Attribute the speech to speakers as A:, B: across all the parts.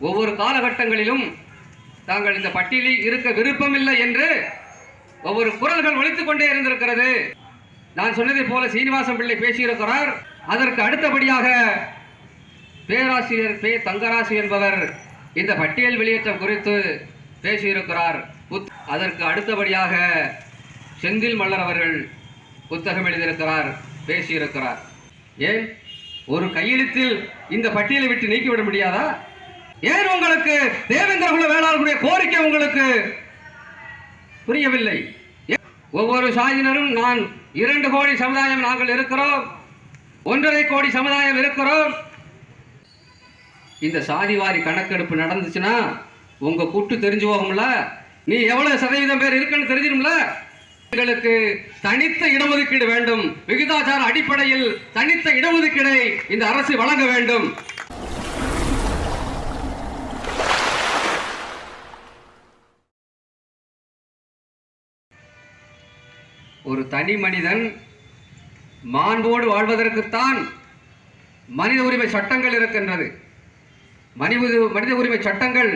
A: ஒவ்வொரு காலகட்டங்களிலும் தாங்கள் இந்த பட்டியலில் இருக்க விருப்பமில்லை என்று ஒவ்வொரு குரல்கள் ஒழித்துக் கொண்டே இருந்திருக்கிறது. நான் சொன்னதை போல சீனிவாசன் பிள்ளை பேசியிருக்கிறார். அதற்கு அடுத்தபடியாக பேராசிரியர் பே தங்கராசு என்பவர் இந்த பட்டியல் வெளியேற்றம் குறித்து பேசியிருக்கிறார். புத்- அதற்கு அடுத்தபடியாக செந்தில் மல்லர் அவர்கள் புத்தகம் எழுதியிருக்கிறார் பேசியிருக்கிறார். ஏன்? ஒரு கையெழுத்தில் இந்த பட்டியலை விட்டு நீக்கிவிட முடியாதா? ஏன் உங்களுக்கு தேவேந்திர குல வேளாளர்களுடைய கோரிக்கை உங்களுக்கு புரியவில்லை? ஒவ்வொரு சாதியினரும் நான் இரண்டு கோடி சமுதாயம் நாங்கள் இருக்கிறோம். ஒன்றரை கோடி சமுதாயம் இருக்கிறோம். இந்த சாதிவாரி கணக்கெடுப்பு நடந்துச்சுன்னா உங்க கூட்டு தெரிஞ்சு போகும்ல நீ எவ்வளவு சதவீதம் பேர் இருக்குன்னு தெரிஞ்சிடும்ல? எங்களுக்கு தனித்த இடஒதுக்கீடு வேண்டும். விகிதாச்சார அடிப்படையில் தனித்த இடஒதுக்கீடை இந்த அரசு வழங்க வேண்டும். ஒரு தனி மனிதன் மாண்போடு வாழ்வதற்குத்தான் மனித உரிமை சட்டங்கள் இருக்கின்றது. மனித மனித உரிமை சட்டங்கள்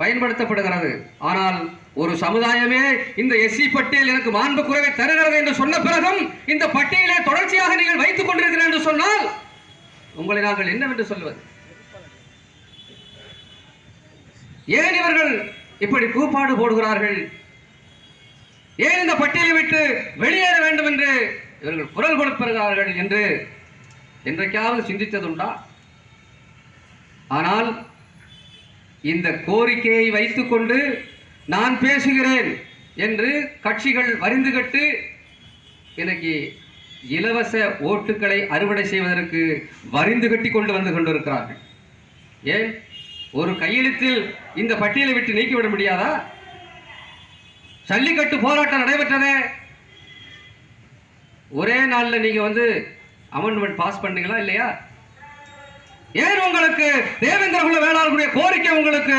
A: பயன்படுத்தப்படுகிறது. ஆனால் ஒரு சமுதாயமே இந்த எஸ்சி பட்டியல் எனக்கு மாண்பு குறைவை தருகிறது என்று சொன்ன பிறகும் இந்த பட்டியலை தொடர்ச்சியாக நீங்கள் வைத்துக் கொண்டிருக்கிறீர்கள் என்று சொன்னால் உங்களை நாங்கள் என்னவென்று சொல்வது? ஏன் இவர்கள் இப்படி கூப்பாடு போடுகிறார்கள்? ஏன் இந்த பட்டியலை விட்டு வெளியேற வேண்டும் என்று இவர்கள் குரல் கொடுப்பார்கள் என்று என்றைக்காவது சிந்தித்ததுண்டா? ஆனால் இந்த கோரிக்கையை வைத்துக்கொண்டு நான் பேசுகிறேன் என்று கட்சிகள் வரிந்து கட்டு இன்னைக்கு இலவச ஓட்டுக்களை அறுவடை செய்வதற்கு வரிந்து கட்டி கொண்டு வந்து கொண்டிருக்கிறார்கள். ஏன்? ஒரு கையெழுத்தில் இந்த பட்டியலை விட்டு நீக்கிவிட முடியாதா? ஜல்லிக்கட்டு போராட்டம் நடைபெற்றதே. ஒரே நாளில் நீங்கள் வந்து அமெண்ட்மெண்ட் பாஸ் பண்ணீங்களா இல்லையா? ஏன் உங்களுக்கு தேவேந்திர குல வேளாளர்களுடைய கோரிக்கை உங்களுக்கு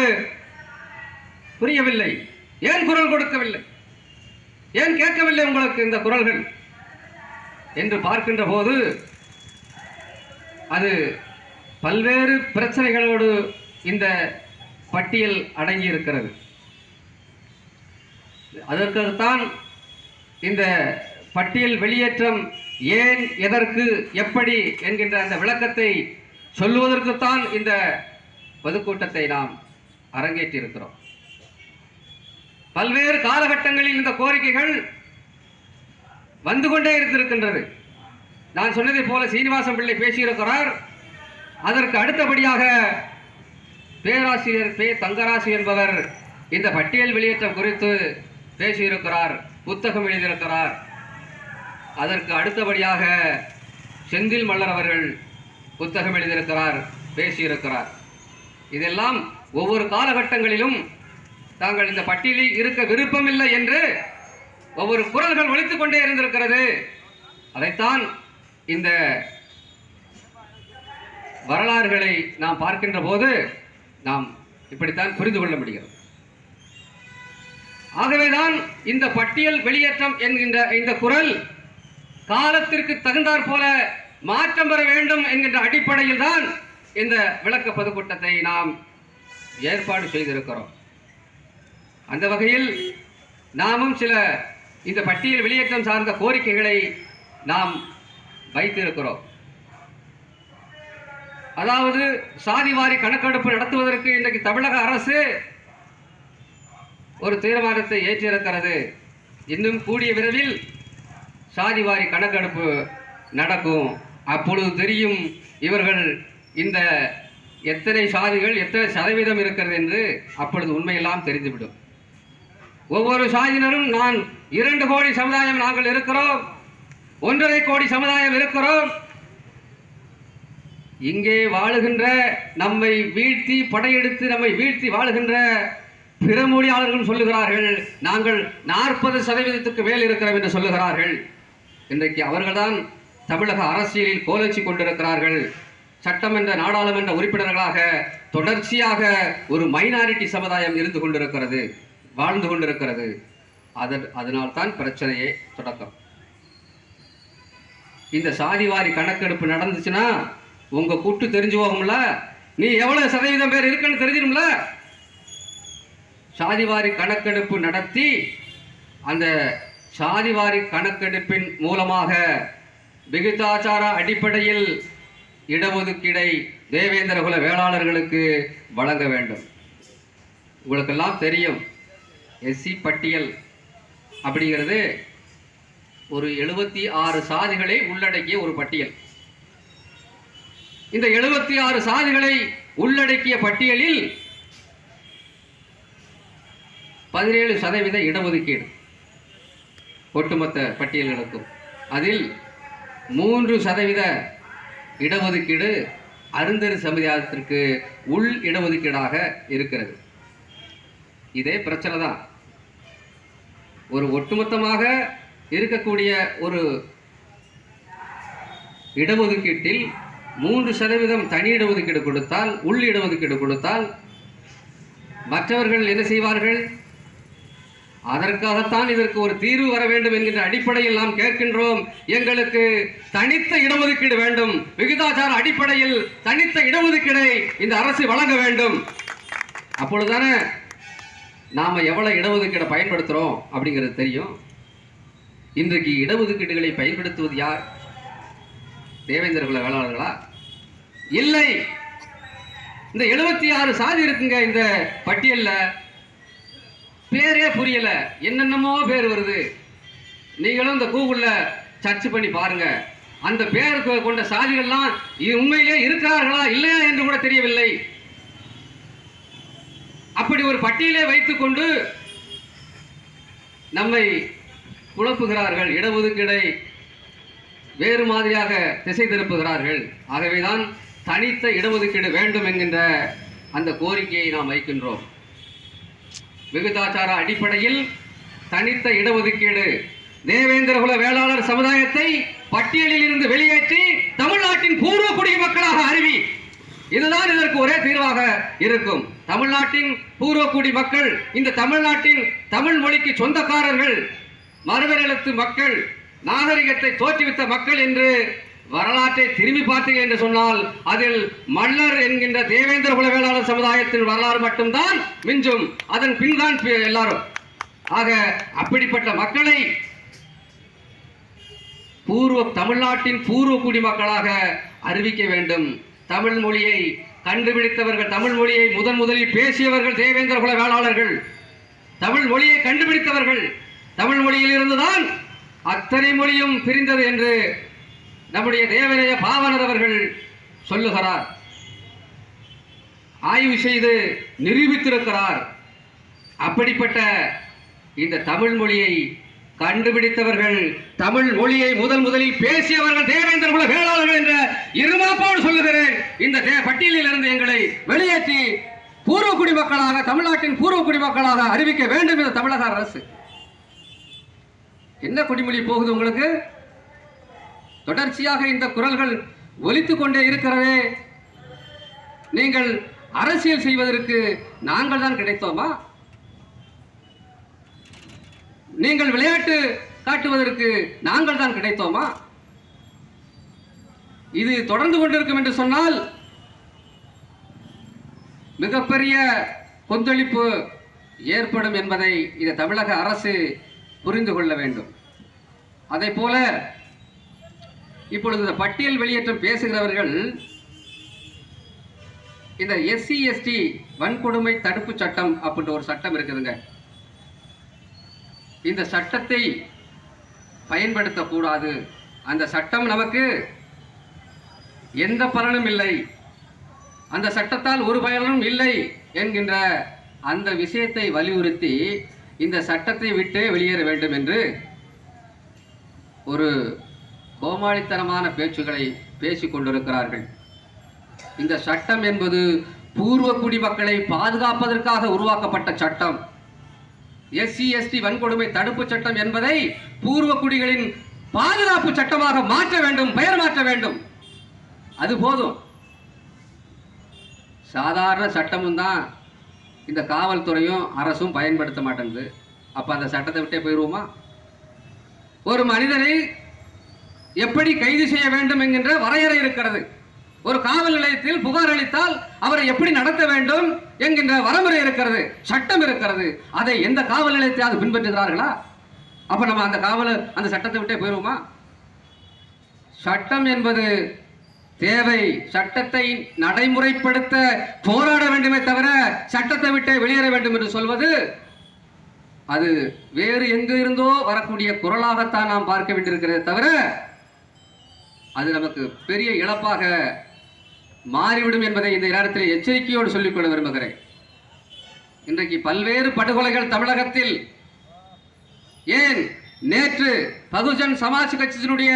A: புரியவில்லை? ஏன் குரல் கொடுக்கவில்லை? ஏன் கேட்கவில்லை உங்களுக்கு இந்த குரல்கள்? என்று பார்க்கின்ற போது அது பல்வேறு பிரச்சனைகளோடு இந்த பட்டியல் அடங்கி இருக்கிறது அதற்குத்தான் இந்த பட்டியல் வெளியேற்றம் ஏன் எதற்கு எப்படி என்கின்ற அந்த விளக்கத்தை சொல்லுவதற்குத்தான் இந்த பொதுக்கூட்டத்தை நாம் அரங்கேற்றிருக்கிறோம். பல்வேறு காலகட்டங்களில் இந்த கோரிக்கைகள் வந்து கொண்டே இருந்திருக்கின்றது. நான் சொன்னதை போல சீனிவாசன் பிள்ளை பேசியிருக்கிறார். அதற்கு அடுத்தபடியாக பேராசிரியர் பே தங்கராசு என்பவர் இந்த பட்டியல் வெளியேற்றம் குறித்து பேசியிருக்கிறார் புத்தகம் எழுதியிருக்கிறார். அதற்கு அடுத்தபடியாக செந்தில் மல்லர் அவர்கள் புத்தகம் எழுதியிருக்கிறார் பேசியிருக்கிறார். இதெல்லாம் ஒவ்வொரு காலகட்டங்களிலும் தாங்கள் இந்த பட்டியலில் இருக்க விருப்பமில்லை என்று ஒவ்வொரு குரல்கள் ஒழித்துக் கொண்டே இருந்திருக்கிறது. அதைத்தான் இந்த வரலாறுகளை நாம் பார்க்கின்ற போது நாம் இப்படித்தான் புரிந்து கொள்ள முடிகிறது. ஆகவேதான் இந்த பட்டியல் வெளியேற்றம் என்கின்ற இந்த குரல் காலத்திற்கு தகுந்தாற் போல மாற்றம் பெற வேண்டும் என்கின்ற அடிப்படையில் தான் இந்த விளக்க பொதுக்கூட்டத்தை நாம் ஏற்பாடு செய்திருக்கிறோம். அந்த வகையில் நாமும் சில இந்த பட்டியல் வெளியேற்றம் சார்ந்த கோரிக்கைகளை நாம் வைத்திருக்கிறோம். அதாவது சாதிவாரி கணக்கெடுப்பு நடத்துவதற்கு இன்றைக்கு தமிழக அரசு ஒரு தீர்மானத்தை ஏற்றிருக்கிறது. இன்னும் கூடிய விரைவில் சாதிவாரி கணக்கெடுப்பு நடக்கும். அப்பொழுது தெரியும் இவர்கள் இந்த எத்தனை சாதிகள் எத்தனை சதவீதம் இருக்கிறது என்று அப்பொழுது உண்மையெல்லாம் தெரிந்துவிடும். ஒவ்வொரு சாதியினரும் நான் இரண்டு கோடி சமுதாயம் நாங்கள் இருக்கிறோம். ஒன்றரை கோடி சமுதாயம் இருக்கிறோம். இங்கே வாழுகின்ற நம்மை வீழ்த்தி படையெடுத்து நம்மை வீழ்த்தி வாழுகின்ற பிற மொழியாளர்கள் சொல்லுகிறார்கள் நாங்கள் நாற்பது சதவீதத்துக்கு மேல் இருக்கிறோம் என்று சொல்லுகிறார்கள். இன்றைக்கு அவர்கள்தான் தமிழக அரசியலில் கோலச்சி கொண்டிருக்கிறார்கள். சட்டமன்ற நாடாளுமன்ற உறுப்பினர்களாக தொடர்ச்சியாக ஒரு மைனாரிட்டி சமுதாயம் இருந்து கொண்டிருக்கிறது வாழ்ந்து கொண்டிருக்கிறது. அதன் அதனால்தான் பிரச்சனையே தொடக்கம். இந்த சாதிவாரி கணக்கெடுப்பு நடந்துச்சுன்னா உங்கள் கூட்டு தெரிஞ்சு போகும்ல நீ எவ்வளோ சதவீதம் பேர் இருக்குன்னு தெரிஞ்சிடும்ல? சாதிவாரி கணக்கெடுப்பு நடத்தி அந்த சாதிவாரி கணக்கெடுப்பின் மூலமாக விகிதாச்சார அடிப்படையில் இடஒதுக்கீடை தேவேந்திர குல வேளாளர்களுக்கு வழங்க வேண்டும். உங்களுக்கெல்லாம் தெரியும் எஸ்சி பட்டியல் அப்படிங்கிறது ஒரு எழுபத்தி ஆறு சாதிகளை உள்ளடக்கிய ஒரு பட்டியல். இந்த எழுபத்தி ஆறு சாதிகளை உள்ளடக்கிய பட்டியலில் பதினேழு சதவீத இடஒதுக்கீடு ஒட்டுமொத்த பட்டியல் நடக்கும். அதில் மூன்று சதவீத இடஒதுக்கீடு அருந்தரு சமுதாயத்திற்கு உள் இடஒதுக்கீடாக இருக்கிறது. இதே பிரச்சனை தான். ஒரு ஒட்டுமொத்தமாக இருக்கக்கூடிய ஒரு இடஒதுக்கீட்டில் மூன்று சதவீதம் தனி இடஒதுக்கீடு கொடுத்தால் உள் இடஒதுக்கீடு கொடுத்தால் மற்றவர்கள் என்ன செய்வார்கள்? அதற்காகத்தான் இதற்கு ஒரு தீர்வு வர வேண்டும் என்கின்ற அடிப்படையில் நாம் கேட்கின்றோம். எங்களுக்கு தனித்த இடஒதுக்கீடு வேண்டும். விகிதாச்சார அடிப்படையில் தனித்த இடஒதுக்கீடை இந்த அரசு வழங்க வேண்டும். அப்பொழுதுதானே நாம் எவ்வளோ இடஒதுக்கீடை பயன்படுத்துகிறோம் அப்படிங்கிறது தெரியும். இன்றைக்கு இடஒதுக்கீடுகளை பயன்படுத்துவது யார்? தேவேந்திர குல வேளாளர்களா? இல்லை. இந்த எழுபத்தி ஆறு சாதி இருக்குங்க இந்த பட்டியலில். பேரே புரியல. என்னென்னமோ பேர் வருது. நீங்களும் இந்த கூகுளில் சர்ச் பண்ணி பாருங்க. அந்த பேர் கொண்ட சாதிகள்லாம் உண்மையிலே இருக்கிறார்களா இல்லையா என்று கூட தெரியவில்லை. அப்படி ஒரு பட்டியலே வைத்துக்கொண்டு நம்மை குழப்புகிறார்கள் இடஒதுக்கீடை வேறு மாதிரியாக திசை திருப்புகிறார்கள். ஆகவேதான் தனித்த இடஒதுக்கீடு வேண்டும் என்கின்ற அந்த கோரிக்கையை நாம் வைக்கின்றோம். விகிதாச்சார அடிப்படையில் தனித்த இடஒதுக்கீடு. தேவேந்திரகுல வேளாளர் சமுதாயத்தை பட்டியலில் இருந்து வெளியேற்றி தமிழ்நாட்டின் பூர்வ குடிமக்களாக அறிவி இதுதான் இதற்கு ஒரே தீர்வாக இருக்கும். தமிழ்நாட்டின் பூர்வக்குடி மக்கள் இந்த தமிழ்நாட்டின் தமிழ் மொழிக்கு சொந்தக்காரர்கள் மறுவரெழுத்து மக்கள் நாகரிகத்தை தோற்றுவித்த மக்கள் என்று வரலாற்றை திரும்பி பார்த்தீர்கள் என்று சொன்னால் அதில் மல்லர் என்கின்ற தேவேந்திர குல வேளாளர் சமுதாயத்தின் வரலாறு மட்டும்தான் மிஞ்சும். அதன் பின்தான் எல்லாரும். ஆக அப்படிப்பட்ட மக்களை பூர்வ தமிழ்நாட்டின் பூர்வ குடிமக்களாக அறிவிக்க வேண்டும். தமிழ் மொழியை கண்டுபிடித்தவர்கள் தமிழ் மொழியை முதன் முதலில் பேசியவர்கள் தேவேந்திர குல வேளாளர்கள் தமிழ் மொழியை கண்டுபிடித்தவர்கள் தமிழ் மொழியில் இருந்துதான் அத்தனை மொழியும் பிரிந்தது என்று நம்முடைய தேவனைய பாவனர் அவர்கள் சொல்லுகிறார். ஆய்வு செய்து நிரூபித்திருக்கிறார். அப்படிப்பட்ட இந்த தமிழ் மொழியை கண்டுபிடித்தவர்கள் தமிழ் மொழியை முதல் முதலில் பேசியவர்கள் தேவேந்திர குல வேளாளர்கள் என்ற இருமாப்போடு சொல்லுகிறேன். இந்த தே- பட்டியலில் இருந்து எங்களை வெளியேற்றி பூர்வ குடிமக்களாக தமிழ்நாட்டின் பூர்வ குடிமக்களாக அறிவிக்க வேண்டும் என்ற தமிழக அரசு. என்ன குடிமொழி போகுது உங்களுக்கு? தொடர்ச்சியாக இந்த குரல்கள் ஒலித்து கொண்டே இருக்கிறதே. நீங்கள் அரசியல் செய்வதற்கு நாங்கள் தான் கிடைத்தோமா? நீங்கள் விளையாட்டு காட்டுவதற்கு நாங்கள் தான் கிடைத்தோமா? இது தொடர்ந்து கொண்டிருக்கும் என்று சொன்னால் மிகப்பெரிய கொந்தளிப்பு ஏற்படும் என்பதை இது தமிழக அரசு புரிந்து கொள்ள வேண்டும். அதே போல இப்பொழுது இந்த பட்டியல் வெளியேற்றம் பேசுகிறவர்கள் இந்த எஸ்சி எஸ்டி வன்கொடுமை தடுப்பு சட்டம் அப்படின்ற ஒரு சட்டம் இருக்குதுங்க. இந்த சட்டத்தை பயன்படுத்தக்கூடாது. அந்த சட்டம் நமக்கு எந்த பலனும் இல்லை. அந்த சட்டத்தால் ஒரு பயனும் இல்லை என்கின்ற அந்த விஷயத்தை வலியுறுத்தி இந்த சட்டத்தை விட்டு வெளியேற வேண்டும் என்று ஒரு கோமாளித்தனமான பேச்சுக்களை பேசிக் கொண்டிருக்கிறார்கள். இந்த சட்டம் என்பது பூர்வ குடிமக்களை பாதுகாப்பதற்காக உருவாக்கப்பட்ட சட்டம். எஸ்சி எஸ்டி வன்கொடுமை தடுப்பு சட்டம் என்பதை பூர்வ குடிகளின் பாதுகாப்பு சட்டமாக மாற்ற வேண்டும் பெயர் மாற்ற வேண்டும். அது போதும். சாதாரண சட்டமும் தான். இந்த காவல்துறையும் அரசும் பயன்படுத்த மாட்டேங்குது. அப்போ அந்த சட்டத்தை விட்டே போயிடுவோமா ஒரு மனிதனை எப்படி கைது செய்ய வேண்டும் என்கின்ற வரையறை இருக்கிறது. ஒரு காவல் நிலையத்தில் புகார் அளித்தால் அவரை எப்படி நடத்த வேண்டும் என்கின்ற வரமுறை இருக்கிறது சட்டம் இருக்கிறது. அதை எந்த காவல் நிலையத்தையாவது பின்பற்றுகிறார்களா? அப்ப நம்ம அந்த காவல் அந்த சட்டத்தை விட்டே போயிருவோமா? சட்டம் என்பது தேவை சட்டத்தை நடைமுறைப்படுத்த போராட வேண்டுமே தவிர சட்டத்தை விட்டு வெளியேற வேண்டும் என்று சொல்வது அது வேறு எங்கு இருந்தோ வரக்கூடிய குரலாகத்தான் நாம் பார்க்க வேண்டியிருக்கிறதே தவிர அது நமக்கு பெரிய இழப்பாக மாறிவிடும் என்பதை இந்த நேரத்தில் எச்சரிக்கையோடு சொல்லிக்கொள்ள விரும்புகிறேன். இன்றைக்கு பல்வேறு படுகொலைகள் தமிழகத்தில். ஏன்? நேற்று பகுஜன் சமாஜ் கட்சியினுடைய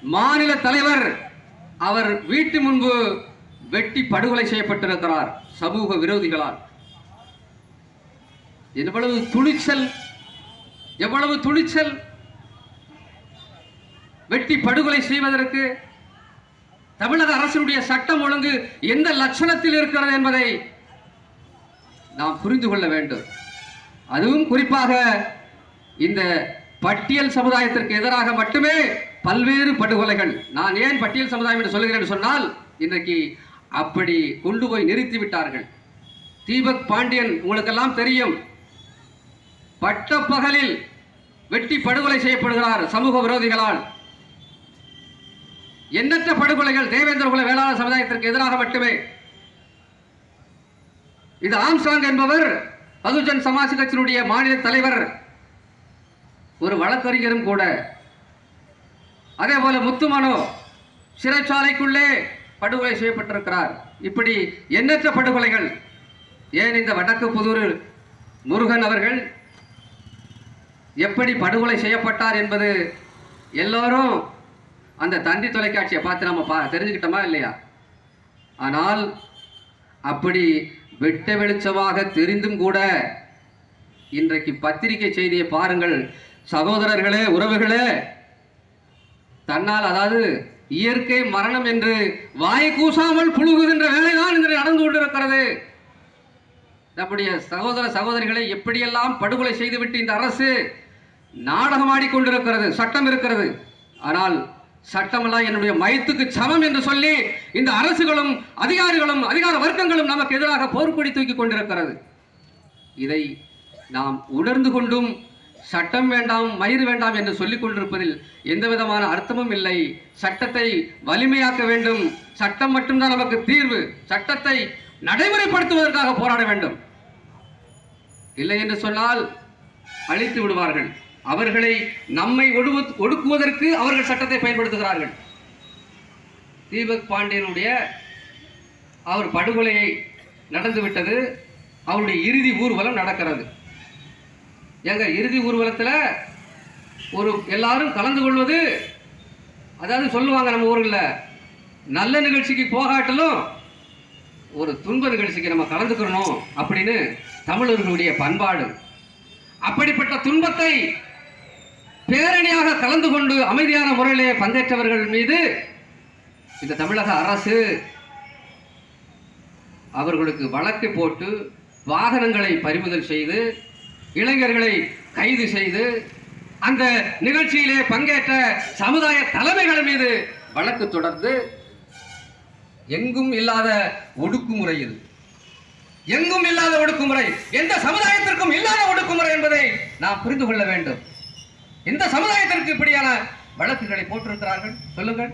A: மாநில தலைவர் அவர் வீட்டு முன்பு வெட்டி படுகொலை செய்யப்பட்டிருக்கிறார் சமூக விரோதிகளால். எவ்வளவு துணிச்சல் எவ்வளவு துணிச்சல் வெட்டி படுகொலை செய்வதற்கு தமிழக அரசினுடைய சட்டம் ஒழுங்கு எந்த லட்சணத்தில் இருக்கிறது என்பதை நாம் புரிந்து கொள்ள வேண்டும். அதுவும் குறிப்பாக இந்த பட்டியல் சமுதாயத்திற்கு எதிராக மட்டுமே பல்வேறு படுகொலைகள். நான் ஏன் பட்டியல் சமுதாயம் என்று சொல்கிறேன் சொன்னால் இன்றைக்கு அப்படி கொண்டு போய் நிறுத்தி விட்டார்கள். தீபக் பாண்டியன் உங்களுக்கெல்லாம் தெரியும். பட்டப்பகலில் வெட்டி படுகொலை செய்யப்படுகிறார் சமூக விரோதிகளால். எண்ணற்ற படுகொலைகள் தேவேந்திர குல வேளாண் சமுதாயத்திற்கு எதிராக மட்டுமே. இது ஆம்ஸ்டாங் என்பவர் பகுஜன் சமாஜ் கட்சியினுடைய மாநில தலைவர். ஒரு வழக்கறிஞரும் கூட. அதே போல முத்துமனோ சிறைச்சாலைக்குள்ளே படுகொலை செய்யப்பட்டிருக்கிறார். இப்படி எண்ணற்ற படுகொலைகள். ஏன் இந்த வடக்கு புதூர் முருகன் அவர்கள் எப்படி படுகொலை செய்யப்பட்டார் என்பது எல்லோரும் அந்த தந்தி தொலைக்காட்சியை பார்த்து நம்ம பா தெரிஞ்சுக்கிட்டோமா இல்லையா? ஆனால் அப்படி வெட்ட வெளிச்சமாக தெரிந்தும் கூட இன்றைக்கு பத்திரிகை செய்தியை பாருங்கள். சகோதரர்களே உறவுகளே தன்னால் அதாவது இயற்கை மரணம் என்று வாய் கூசாமல் புழுகுகின்ற வேலைதான் இன்று நடந்து கொண்டிருக்கிறது. நம்முடைய சகோதர சகோதரிகளை எப்படியெல்லாம் படுகொலை செய்துவிட்டு இந்த அரசு நாடகமாடி கொண்டிருக்கிறது சட்டம் இருக்கிறது. ஆனால் சட்டமெல்லாம் என்னுடைய மயத்துக்கு சமம் என்று சொல்லி இந்த அரசுகளும் அதிகாரிகளும் அதிகார வர்க்கங்களும் நமக்கு எதிராக போர்க்கொடி தூக்கி கொண்டிருக்கிறது. இதை நாம் உணர்ந்து கொண்டும் சட்டம் வேண்டாம் மயிர் வேண்டாம் என்று சொல்லிக் கொண்டிருப்பதில் எந்த விதமான அர்த்தமும் இல்லை. சட்டத்தை வலிமையாக்க வேண்டும். சட்டம் மட்டும்தான் நமக்கு தீர்வு. சட்டத்தை நடைமுறைப்படுத்துவதற்காக போராட வேண்டும். இல்லை என்று சொன்னால் அழித்து விடுவார்கள். அவர்களை நம்மை ஒடுக்குவதற்கு அவர்கள் சட்டத்தை பயன்படுத்துகிறார்கள். தீபக் பாண்டியனுடைய அவர் படுகொலையை நடந்துவிட்டது அவருடைய இறுதி ஊர்வலம் நடக்கிறது. எங்க இறுதி ஊர்வலத்தில் ஒரு எல்லாரும் கலந்து கொள்வது அதாவது சொல்லுவாங்க நம்ம ஊரில் நல்ல நிகழ்ச்சிக்கு போகாட்டலும் ஒரு துன்ப நிகழ்ச்சிக்கு நம்ம கலந்துக்கிறணும் அப்படின்னு தமிழர்களுடைய பண்பாடு. அப்படிப்பட்ட துன்பத்தை பேரணியாக கலந்து கொண்டு அமைதியான முறையிலே பங்கேற்றவர்கள் மீது இந்த தமிழக அரசு அவர்களுக்கு வழக்கு போட்டு வாகனங்களை பறிமுதல் செய்து இளைஞர்களை கைது செய்து அந்த நிகழ்ச்சியிலே பங்கேற்ற சமுதாய தலைமைகள் மீது வழக்கு தொடர்ந்து எங்கும் இல்லாத ஒடுக்குமுறை இது. எங்கும் இல்லாத ஒடுக்குமுறை எந்த சமுதாயத்திற்கும் இல்லாத ஒடுக்குமுறை என்பதை நாம் புரிந்து கொள்ள வேண்டும். இந்த சமுதாயத்திற்கு இப்படியான வழக்குகளை போட்டிருக்கிறார்கள்? சொல்லுங்கள்.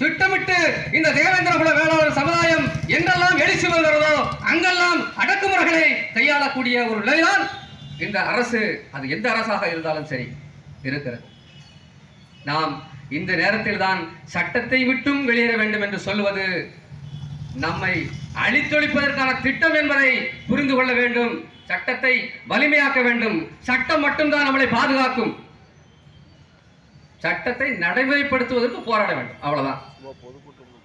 A: திட்டமிட்டு இந்த தேவேந்திர குல வேளாளர் சமுதாயம் எங்கெல்லாம் எழுச்சி வருகிறதோ அங்கெல்லாம் அடக்குமுறைகளை கையாளக்கூடிய ஒரு நிலைதான் இந்த அரசு. அது எந்த அரசாக இருந்தாலும் சரி இருக்கிறது. நாம் இந்த நேரத்தில் தான் சட்டத்தை விட்டும் வெளியேற வேண்டும் என்று சொல்வது நம்மை அழித்தொழிப்பதற்கான திட்டம் என்பதை புரிந்து கொள்ள வேண்டும். சட்டத்தை வலிமையாக்க வேண்டும். சட்டம் மட்டும்தான் நம்மளை பாதுகாக்கும். சட்டத்தை நடைமுறைப்படுத்துவதற்கு போராட வேண்டும். அவ்வளவுதான்.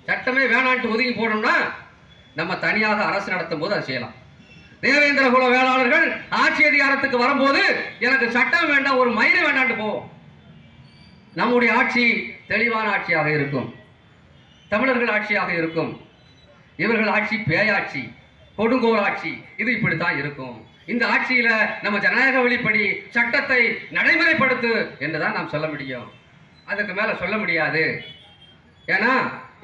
A: சட்டமே வேணான்ட்டு ஒதுங்கி போனோம்னா நம்ம தனியாக அரசு நடத்தும் போது அதை செய்யலாம். தேவேந்திர குல வேளாளர்கள் ஆட்சி அதிகாரத்துக்கு வரும்போது எனக்கு சட்டம் வேண்டாம் ஒரு மயிறு வேண்டாண்டு போவோம் நம்முடைய ஆட்சி தெளிவான ஆட்சியாக இருக்கும். தமிழர்கள் ஆட்சியாக இருக்கும். இவர்கள் ஆட்சி பேயாட்சி கொடுங்கோல் ஆட்சி. இது இப்படித்தான் இருக்கும். இந்த ஆட்சியில நம்ம ஜனநாயக வழிப்படி சட்டத்தை நடைமுறைப்படுத்து என்றுதான் நாம் சொல்ல முடியும். அதுக்கு மேல சொல்ல முடியாது. ஏன்னா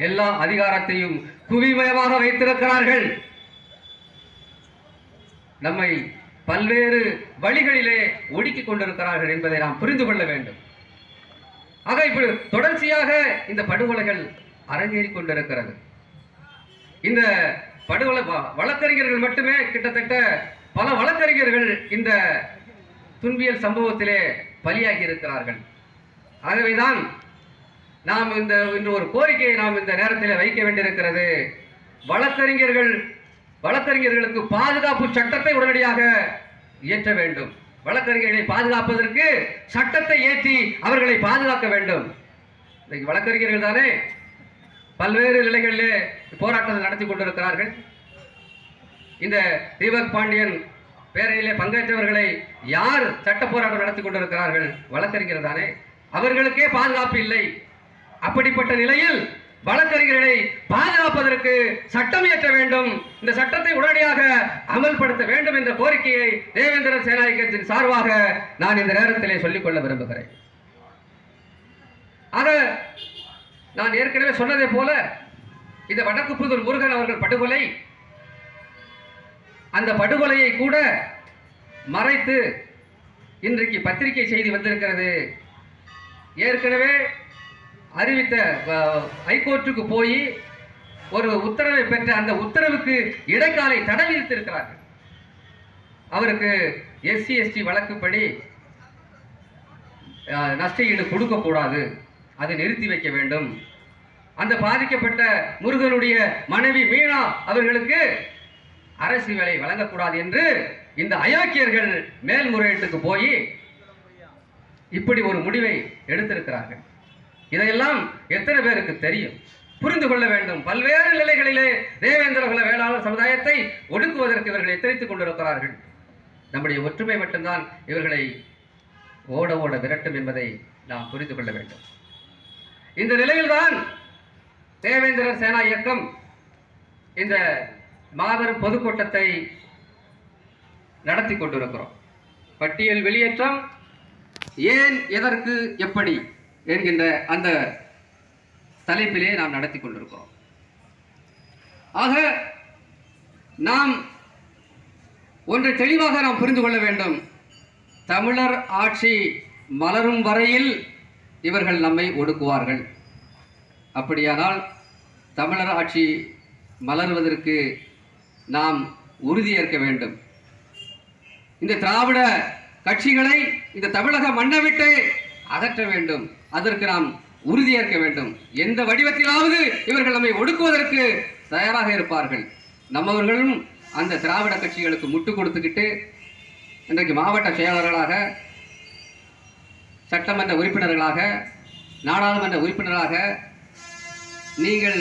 A: எல்லா அதிகாரத்தையும் குவிமயமாக வைத்திருக்கிறார்கள். நம்மை பல்வேறு வழிகளிலே ஒடுக்கிக் கொண்டிருக்கிறார்கள் என்பதை நாம் புரிந்து கொள்ள வேண்டும். ஆக இப்படி தொடர்ச்சியாக இந்த படுகொலைகள் அரங்கேறிக் கொண்டிருக்கிறது. இந்த படுகொலை வழக்கறிஞர்கள் மட்டுமே கிட்டத்தட்ட பல வழக்கறிஞர்கள் இந்த துன்பியல் சம்பவத்திலே பலியாகி இருக்கிறார்கள். ஆகவேதான் நாம் இந்த இன்று ஒரு கோரிக்கையை நாம் இந்த நேரத்தில் வைக்க வேண்டியிருக்கிறது. வழக்கறிஞர்கள் வழக்கறிஞர்களுக்கு பாதுகாப்பு சட்டத்தை உடனடியாக இயற்ற வேண்டும். வழக்கறிஞர்களை பாதுகாப்பதற்கு சட்டத்தை ஏற்றி அவர்களை பாதுகாக்க வேண்டும். இன்றைக்கு வழக்கறிஞர்கள் தானே பல்வேறு நிலைகளிலே போராட்டத்தை நடத்தி கொண்டிருக்கிறார்கள். இந்த தீபக் பாண்டியன் பேரணியிலே பங்கேற்றவர்களை யார் சட்ட போராட்டம் நடத்தி கொண்டிருக்கிறார்கள் வழக்கறிஞர் தானே அவர்களுக்கே பாதுகாப்பு இல்லை. அப்படிப்பட்ட நிலையில் வழக்கறிஞர்களை பாதுகாப்பதற்கு சட்டம் இயற்ற வேண்டும். இந்த சட்டத்தை உடனடியாக அமல்படுத்த வேண்டும் என்ற கோரிக்கையை தேவேந்திர சேனாயக்கத்தின் சார்பாக நான் இந்த நேரத்திலே சொல்லிக்கொள்ள விரும்புகிறேன். ஆக நான் ஏற்கனவே சொன்னதை போல இந்த வடக்கு புதூர் முருகன் அவர்கள் படுகொலை அந்த படுகொலையை கூட மறைத்து இன்றைக்கு பத்திரிகை செய்தி வந்திருக்கிறது. ஏற்கனவே அறிவித்த ஹைகோர்ட்டுக்கு போய் ஒரு உத்தரவை பெற்ற அந்த உத்தரவுக்கு இடைக்காலை தடை விதித்திருக்கிறார்கள். அவருக்கு எஸ்சி எஸ்டி வழக்குப்படி நஷ்டஈடு நஷ்ட ஈடு கொடுக்கக்கூடாது. அதை நிறுத்தி வைக்க வேண்டும். அந்த பாதிக்கப்பட்ட முருகனுடைய மனைவி மீனா அவர்களுக்கு அரசு வேலை வழங்கக்கூடாது என்று இந்த அயோக்கியர்கள் மேல்முறையீட்டுக்கு போய் இப்படி ஒரு முடிவை எடுத்திருக்கிறார்கள். இதையெல்லாம் எத்தனை பேருக்கு தெரியும்? புரிந்து கொள்ள வேண்டும். பல்வேறு நிலைகளிலே தேவேந்திர குல வேளாளர் சமுதாயத்தை ஒடுக்குவதற்கு இவர்கள் எத்தரித்துக் கொண்டிருக்கிறார்கள். நம்முடைய ஒற்றுமை மட்டும்தான் இவர்களை ஓட ஓட விரட்டும் என்பதை நாம் புரிந்து கொள்ள வேண்டும். இந்த நிலையில்தான் தேவேந்திர சேனா இயக்கம் இந்த மாபெரும் பொதுக்கூட்டத்தை நடத்தி கொண்டிருக்கிறோம். பட்டியல் வெளியேற்றம் ஏன் எதற்கு எப்படி என்கின்ற அந்த தலைப்பிலே நாம் நடத்தி கொண்டிருக்கிறோம். ஆக நாம் ஒன்றை தெளிவாக நாம் புரிந்து கொள்ள வேண்டும். தமிழர் ஆட்சி மலரும் வரையில் இவர்கள் நம்மை ஒடுக்குவார்கள். அப்படியானால் தமிழர் ஆட்சி மலர்வதற்கு நாம் உறுதியேற்க வேண்டும். இந்த திராவிட கட்சிகளை இந்த தமிழக மண்ணை விட்டு அகற்ற வேண்டும். அதற்கு நாம் உறுதியேற்க வேண்டும். எந்த வடிவத்திலாவது இவர்கள் நம்மை ஒடுக்குவதற்கு தயாராக இருப்பார்கள். நம்மவர்களும் அந்த திராவிட கட்சிகளுக்கு முட்டு கொடுத்துக்கிட்டு இன்றைக்கு மாவட்ட செயலாளர்களாக சட்டமன்ற உறுப்பினர்களாக நாடாளுமன்ற உறுப்பினராக நீங்கள்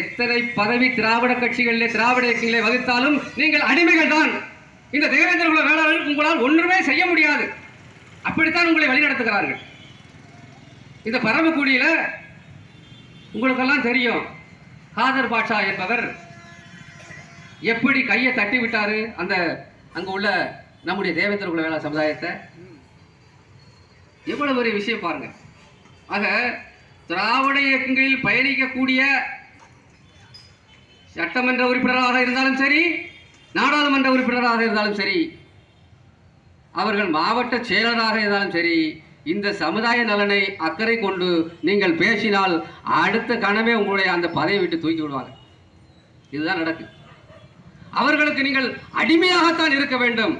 A: எத்தனை பதவி திராவிட கட்சிகளிலே திராவிட இயக்கங்களை வகித்தாலும் நீங்கள் அடிமைகள் தான். இந்த தேவேந்திர குல வேளாளர்கள் உங்களால் ஒன்றுமே செய்ய முடியாது. அப்படித்தான் உங்களை வழிநடத்துகிறார்கள். இந்த பரமக்குடியில் உங்களுக்கெல்லாம் தெரியும் காதர் பாட்ஷா என்பவர் எப்படி கையை தட்டி விட்டாரு அந்த அங்கே உள்ள நம்முடைய தேவேந்திர குல வேளா சமுதாயத்தை. எவ்வளவு பெரிய விஷயம் பாருங்க. ஆக திராவிட இயக்கங்களில் பயணிக்கக்கூடிய சட்டமன்ற உறுப்பினராக இருந்தாலும் சரி நாடாளுமன்ற உறுப்பினராக இருந்தாலும் சரி அவர்கள் மாவட்ட செயலராக இருந்தாலும் சரி இந்த சமுதாய நலனை அக்கறை கொண்டு நீங்கள் பேசினால் அடுத்த கணமே உங்களுடைய அந்த பதவியை விட்டு தூக்கி விடுவாங்க. இதுதான் நடக்கு. அவர்களுக்கு நீங்கள் அடிமையாகத்தான் இருக்க வேண்டும்.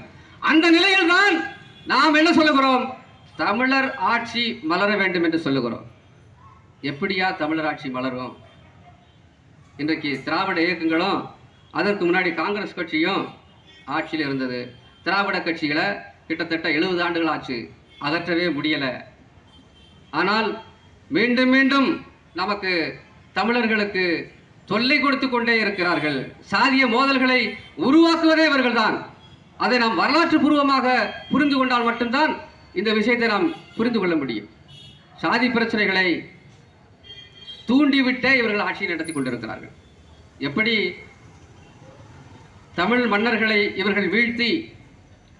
A: அந்த நிலையில் தான் நாம் என்ன சொல்லுகிறோம்? தமிழர் ஆட்சி மலர வேண்டும் என்று சொல்லுகிறோம். எப்படியா தமிழர் ஆட்சி இன்றைக்கு திராவிட இயக்கங்களும் அதற்கு முன்னாடி காங்கிரஸ் கட்சியும் ஆட்சியில் இருந்தது. திராவிட கட்சிகளை கிட்டத்தட்ட எழுபது ஆண்டுகள் ஆச்சு. அகற்றவே முடியலை. ஆனால் மீண்டும் மீண்டும் நமக்கு தமிழர்களுக்கு தொல்லை கொடுத்து கொண்டே இருக்கிறார்கள். சாதிய மோதல்களை உருவாக்குவதே இவர்கள்தான். அதை நாம் வரலாற்று பூர்வமாக புரிந்து கொண்டால் மட்டும்தான் இந்த விஷயத்தை நாம் புரிந்து கொள்ள முடியும். சாதி பிரச்சனைகளை தூண்டிவிட்டே இவர்கள் ஆட்சியை நடத்தி கொண்டிருக்கிறார்கள். எப்படி? தமிழ் மன்னர்களை இவர்கள் வீழ்த்தி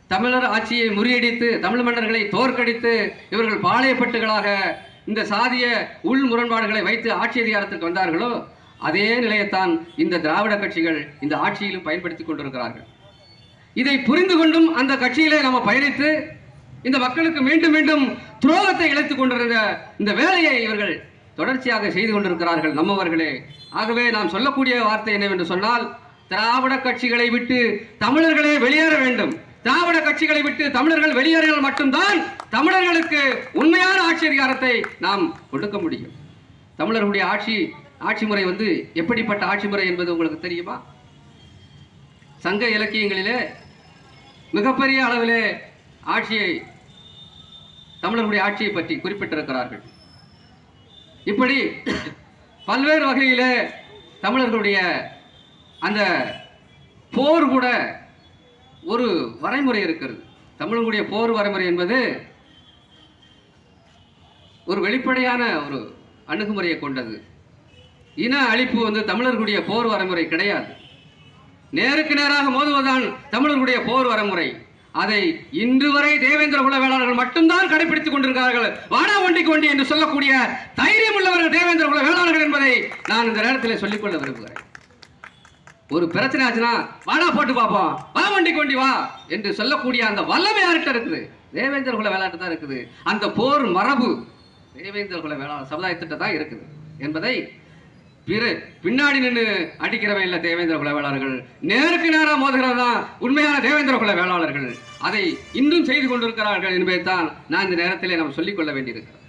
A: தமிழர் ஆட்சியை முறியடித்து தமிழ் மன்னர்களை தோற்கடித்து இவர்கள் பாளையப்பட்டுகளாக இந்த சாதிய உள் முரண்பாடுகளை வைத்து ஆட்சி அதிகாரத்துக்கு வந்தார்களோ அதே நிலையைத்தான் இந்த திராவிட கட்சிகள் இந்த ஆட்சியிலும் பயன்படுத்தி கொண்டிருக்கிறார்கள். இதை புரிந்து கொண்டும் அந்த கட்சியிலே நம்ம பயணித்து இந்த மக்களுக்கு மீண்டும் மீண்டும் துரோகத்தை இழைத்துக் கொண்டிருந்த இந்த வேலையை இவர்கள் தொடர்ச்சியாக செய்து கொண்டிருக்கிறார்கள் நம்மவர்களே. ஆகவே நாம் சொல்லக்கூடிய வார்த்தை என்னவென்று சொன்னால் திராவிட கட்சிகளை விட்டு தமிழர்களே வெளியேற வேண்டும். திராவிட கட்சிகளை விட்டு தமிழர்கள் வெளியேறினால் மட்டும்தான் தமிழர்களுக்கு உண்மையான ஆட்சி அதிகாரத்தை நாம் கொடுக்க முடியும். தமிழர்களுடைய ஆட்சி ஆட்சி முறை வந்து எப்படிப்பட்ட ஆட்சி முறை என்பது உங்களுக்கு தெரியுமா? சங்க இலக்கியங்களிலே மிகப்பெரிய அளவிலே ஆட்சியை தமிழர்களுடைய ஆட்சியை பற்றி குறிப்பிட்டிருக்கிறார்கள். இப்படி பல்வேறு வகையிலே தமிழர்களுடைய அந்த போர் கூட ஒரு வரைமுறை இருக்கிறது. தமிழர்களுடைய போர் வரைமுறை என்பது ஒரு வெளிப்படையான ஒரு அணுகுமுறையை கொண்டது. இன அழிப்பு வந்து தமிழர்களுடைய போர் வரைமுறை கிடையாது. நேருக்கு நேராக மோதுவதுதான் தமிழர்களுடைய போர் வரைமுறை. அதை இன்று வரை தேவேந்திர குல மட்டும்தான் கடைபிடித்துக் கொண்டிருக்கிறார்கள். வாடா ஒண்டிக்கு ஒண்டி என்று சொல்லக்கூடிய தைரியம் உள்ளவர்கள் தேவேந்திர குல வேளாளர்கள் என்பதை நான் இந்த நேரத்தில் சொல்லிக்கொள்ள விரும்புகிறேன். ஒரு பிரச்சனை ஆச்சுன்னா வாடா போட்டு பார்ப்போம். வா ஒண்டிக்கு ஒண்டி வா என்று சொல்லக்கூடிய அந்த வல்லமை யார்கிட்ட இருக்குது? தேவேந்திர குல வேளாட்டு தான் இருக்குது. அந்த போர் மரபு தேவேந்திர குல வேளாண் சமுதாயத்திட்ட தான் இருக்குது என்பதை பிற பின்னாடி நின்று அடிக்கிறவன் இல்லை தேவேந்திர குல வேளாளர்கள் நேருக்கு நேராக மோதுகிறது? தான் உண்மையான தேவேந்திர குல வேளாளர்கள் அதை இன்னும் செய்து கொண்டிருக்கிறார்கள் என்பதைத்தான் நான் இந்த நேரத்திலே நாம் சொல்லிக்கொள்ள வேண்டியிருக்கிறேன்